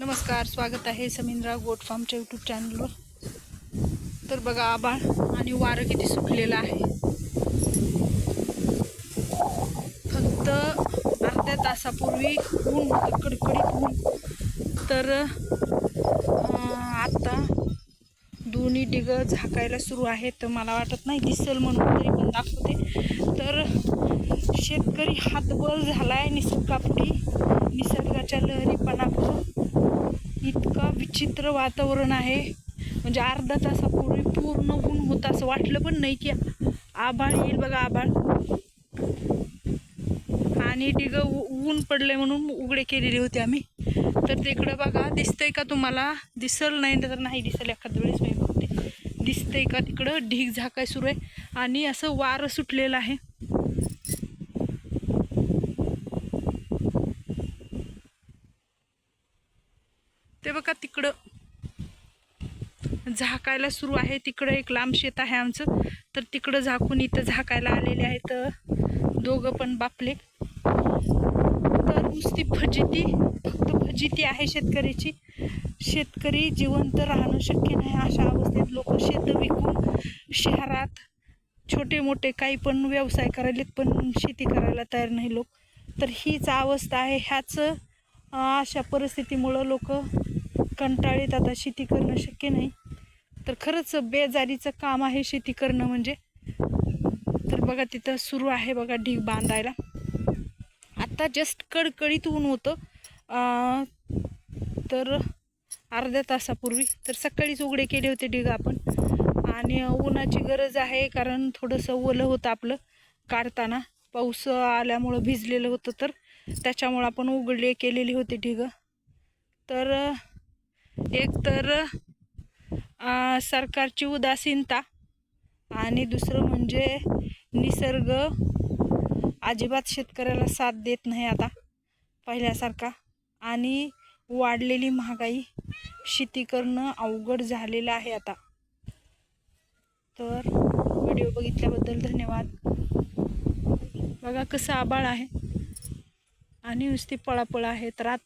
नमस्कार स्वागत आहे समिंद्रा गोट फार्मच्या यूट्यूब चॅनलवर तर बघा आबाळ आणि वारं किती सुकलेलं आहे. फक्त अर्ध्या तासापूर्वी ऊन होतं कडकडीत ऊन. तर आत्ता आता दोन्ही डिगं झाकायला सुरू आहे तर मला वाटत नाही दिसल म्हणून तरी पण दाखवते. तर शेतकरी हातबल आहे निसर्गापुढे कापडी विचित्र वातावरण आहे. म्हणजे अर्धा तासापूर्वी पूर्ण ऊन होतं असं वाटलं पण नाही की आभाळ येईल बघा आभाळ. आणि डिग ऊन पडले म्हणून उघडे केलेले होते आम्ही. तर तिकडं बघा दिसतंय का तुम्हाला? दिसल नाही तर नाही दिसलं. एखाद्या वेळेस मी बघते. दिसतंय का तिकडं? ढीग झाकाय सुरू आहे. आणि असं वारं सुटलेलं आहे. ते बघा तिकडं. झाकायला सुरू आहे. तिकडं एक लांब शेत आहे आमचं. तर तिकडं झाकून इथं झाकायला आलेले आहेत दोघं पण बापले. तर नुसती फजिती फक्त फजिती आहे शेतकऱ्याची शेतकरी जिवंत राहणं शक्य नाही अशा अवस्थेत लोक शेतं विकून शहरात छोटे मोठे काही पण व्यवसाय करायलेत पण शेती करायला तयार नाही लोक. तर हीच अवस्था आहे. ह्याचं अशा परिस्थितीमुळं लोक कंटाळीत आता शेती करणं शक्य नाही. तर खरंच बेजारीचं काम आहे शेती करणं म्हणजे. तर बघा तिथं सुरू आहे बघा ढीग बांधायला. आत्ता जस्ट कडकडीत ऊन होतं. तर अर्ध्या तासापूर्वी तर सकाळीच उघडे केले होते ढीग आपण. आणि उन्हाची गरज आहे कारण थोडंसं ओलं होतं आपलं काढताना. पाऊस आल्यामुळं भिजलेलं होतं तर. त्याच्यामुळं आपण उघडले केलेली होती ढिगं. तर एक तर सरकारची उदासीनता आणि दुसरं म्हणजे निसर्ग अजिबात शेतकऱ्याला साथ देत नाही आता पहिल्यासारखा. आणि वाढलेली महागाई शेती करणं अवघड झालेलं आहे आता. तर व्हिडिओ बघितल्याबद्दल धन्यवाद. बघा कसं आबाळ आहे. आणि नुसती पळापळ आहे. तर